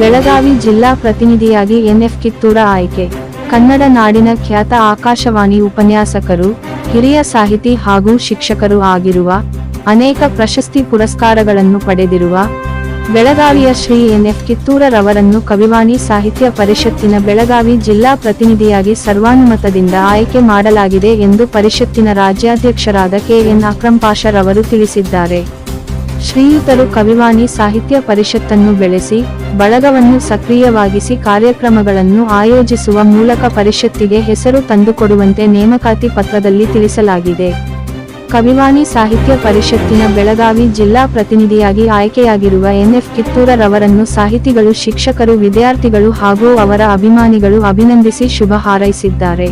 ಬೆಳಗಾವಿ ಜಿಲ್ಲಾ ಪ್ರತಿನಿಧಿಯಾಗಿ ಎನ್ಎಫ್ ಕಿತ್ತೂರ ಆಯ್ಕೆ. ಕನ್ನಡ ನಾಡಿನ ಖ್ಯಾತ ಆಕಾಶವಾಣಿ ಉಪನ್ಯಾಸಕರು, ಹಿರಿಯ ಸಾಹಿತಿ ಹಾಗೂ ಶಿಕ್ಷಕರು ಆಗಿರುವ ಅನೇಕ ಪ್ರಶಸ್ತಿ ಪುರಸ್ಕಾರಗಳನ್ನು ಪಡೆದಿರುವ ಬೆಳಗಾವಿಯ ಶ್ರೀ ಎನ್ಎಫ್ ಕಿತ್ತೂರರವರನ್ನು ಕವಿವಾಣಿ ಸಾಹಿತ್ಯ ಪರಿಷತ್ತಿನ ಬೆಳಗಾವಿ ಜಿಲ್ಲಾ ಪ್ರತಿನಿಧಿಯಾಗಿ ಸರ್ವಾನುಮತದಿಂದ ಆಯ್ಕೆ ಮಾಡಲಾಗಿದೆ ಎಂದು ಪರಿಷತ್ತಿನ ರಾಜ್ಯಾಧ್ಯಕ್ಷರಾದ ಕೆಎನ್ ಅಕ್ರಂಪಾಷರವರು ತಿಳಿಸಿದ್ದಾರೆ. ಶ್ರೀಯುತರು ಕವಿವಾಣಿ ಸಾಹಿತ್ಯ ಪರಿಷತ್ತನ್ನು ಬೆಳೆಸಿ, ಬಳಗವನ್ನು ಸಕ್ರಿಯವಾಗಿಸಿ ಕಾರ್ಯಕ್ರಮಗಳನ್ನು ಆಯೋಜಿಸುವ ಮೂಲಕ ಪರಿಷತ್ತಿಗೆ ಹೆಸರು ತಂದುಕೊಡುವಂತೆ ನೇಮಕಾತಿ ಪತ್ರದಲ್ಲಿ ತಿಳಿಸಲಾಗಿದೆ. ಕವಿವಾಣಿ ಸಾಹಿತ್ಯ ಪರಿಷತ್ತಿನ ಬೆಳಗಾವಿ ಜಿಲ್ಲಾ ಪ್ರತಿನಿಧಿಯಾಗಿ ಆಯ್ಕೆಯಾಗಿರುವ ಎನ್ಎಫ್ ಕಿತ್ತೂರರವರನ್ನು ಸಾಹಿತಿಗಳು, ಶಿಕ್ಷಕರು, ವಿದ್ಯಾರ್ಥಿಗಳು ಹಾಗೂ ಅವರ ಅಭಿಮಾನಿಗಳು ಅಭಿನಂದಿಸಿ ಶುಭ ಹಾರೈಸಿದ್ದಾರೆ.